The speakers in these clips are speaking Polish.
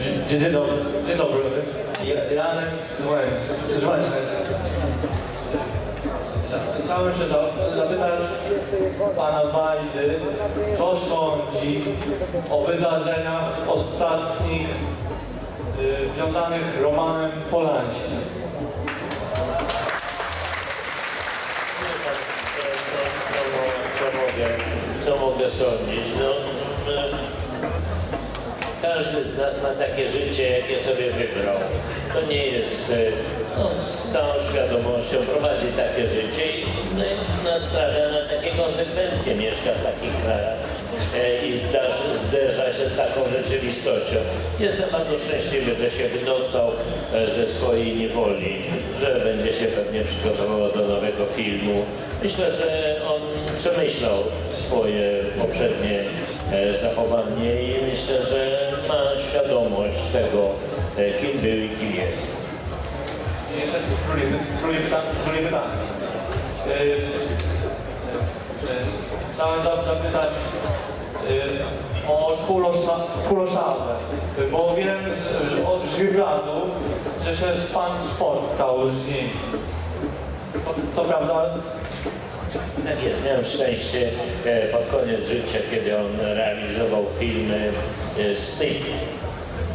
Dzień, dzień, dobry. Dzień dobry. Ja- Janek Dłoń. Proszę Państwa. chcia- Chciałem się za- zapytać Pana Wajdy, co sądzi o wydarzeniach ostatnich y, związanych z Romanem Polańskim. co, mogę, co mogę sądzić? No, mm, każdy z nas ma takie życie, jakie sobie wybrał. To nie jest, e, no, z całą świadomością prowadzi takie życie i no, natrafia na takie konsekwencje, mieszka w takich krajach e, i zdarzy, zderza się z taką rzeczywistością. Jestem bardzo szczęśliwy, że się wydostał e, ze swojej niewoli, że będzie się pewnie przygotował do nowego filmu. Myślę, że on przemyślał swoje poprzednie zachowanie i myślę, że ma świadomość tego, e, kim był i kim jest. Jeszcze drugie, pytanie, y, Chciałem zap- zapytać o Kulosza- Kuloszawę, bo wiem z- od że się Pan spotkał z nim. To, to prawda? Tak miałem szczęście e, pod koniec życia, kiedy on realizował filmy e, Sting,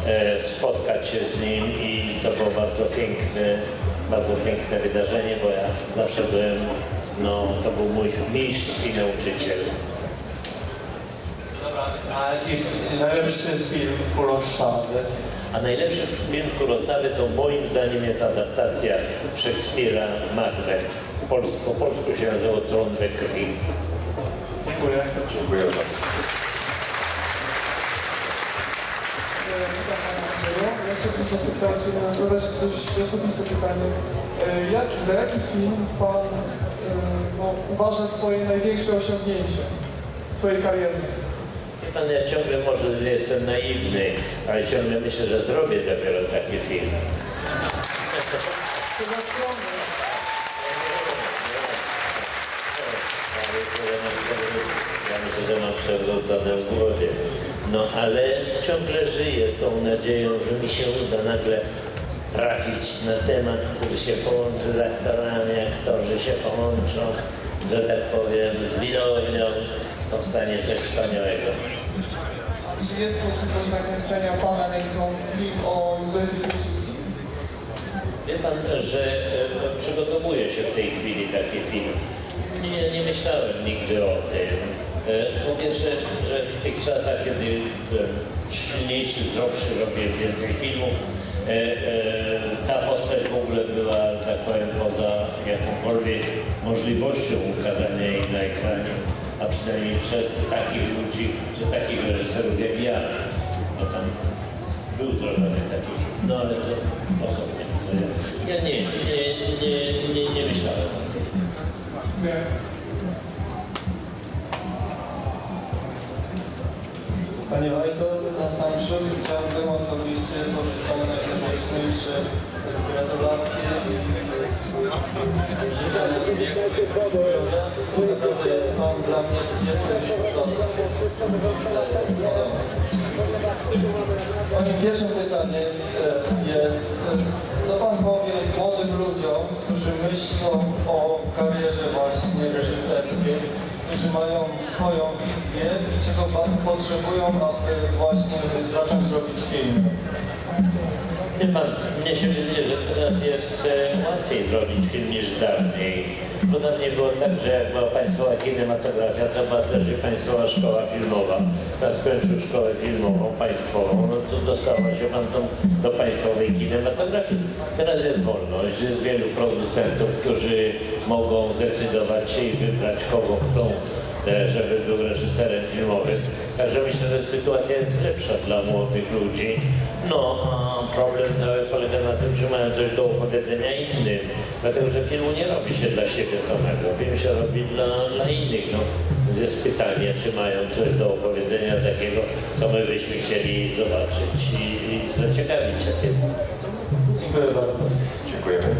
e, spotkać się z nim i to było bardzo piękne, bardzo piękne wydarzenie, bo ja zawsze byłem, no to był mój mistrz i nauczyciel. Dobra, a jakiś najlepszy film Kuloszawy? A najlepszy film Kurosawy to moim zdaniem jest adaptacja Szekspira Macbeth. Po polsku, po polsku się nazywa Tron we krwi. Dziękuję. Dziękuję bardzo. Witam Pana. Ja chciałbym zapytać, zadać dość osobiste pytanie. Jak, za jaki film Pan no, uważa swoje największe osiągnięcie w swojej karierze? Wie Pan, ja ciągle może jestem naiwny, ale ciągle myślę, że zrobię dopiero taki film. To za skromne. Ja myślę, że mam przewrócone w głowie. No ale ciągle żyję tą nadzieją, że mi się uda nagle trafić na temat, który się połączy z aktorami, aktorzy się połączą, że tak powiem, z widownią powstanie coś wspaniałego. A czy jest możliwość nakręcenia Pana ręką film o Józefie Piłsudskim? Wie pan, że e, przygotowuje się w tej chwili taki film. Nie, nie myślałem nigdy o tym. E, po pierwsze, że w tych czasach, kiedy byłem silniejszy, zdrowszy, robię więcej filmów, e, e, ta postać w ogóle była, tak powiem, poza jakąkolwiek możliwością ukazania jej na ekranie, a przynajmniej przez takich ludzi, przez takich reżyserów jak ja. Bo tam był zrobiony taki film, no ale to osobnie. ja- nie, nie, Panie Wajdo, na sam przód chciałbym osobiście złożyć Panu najserdeczniejsze gratulacje. Życzę zdrowia. Naprawdę jest Pan dla mnie świetnym wzorem. Moim pierwszym pytaniem e, jest, co Pan powie ludziom, którzy myślą o karierze właśnie reżyserskiej, którzy mają swoją wizję i czego potrzebują, aby właśnie zacząć robić film? Pan, mnie się wydaje, że teraz jest łatwiej zrobić film niż dawniej. Bo dawniej było tak, że jak była państwowa kinematografia, to była też i państwowa szkoła filmowa. Pan skończył szkołę filmową państwową, no to dostawał się pan tą, do państwowej kinematografii. Teraz jest wolność, jest wielu producentów, którzy mogą decydować się i wybrać kogo chcą żeby był reżyserem filmowym. Także myślę, że sytuacja jest lepsza dla młodych ludzi. No, a problem cały polega na tym, że mają coś do opowiedzenia innym. Dlatego, że filmu nie robi się dla siebie samego. Film się robi dla, dla innych. No, więc jest pytanie, czy mają coś do opowiedzenia takiego, co my byśmy chcieli zobaczyć i, i zaciekawić się tym. Dziękuję bardzo. Dziękujemy.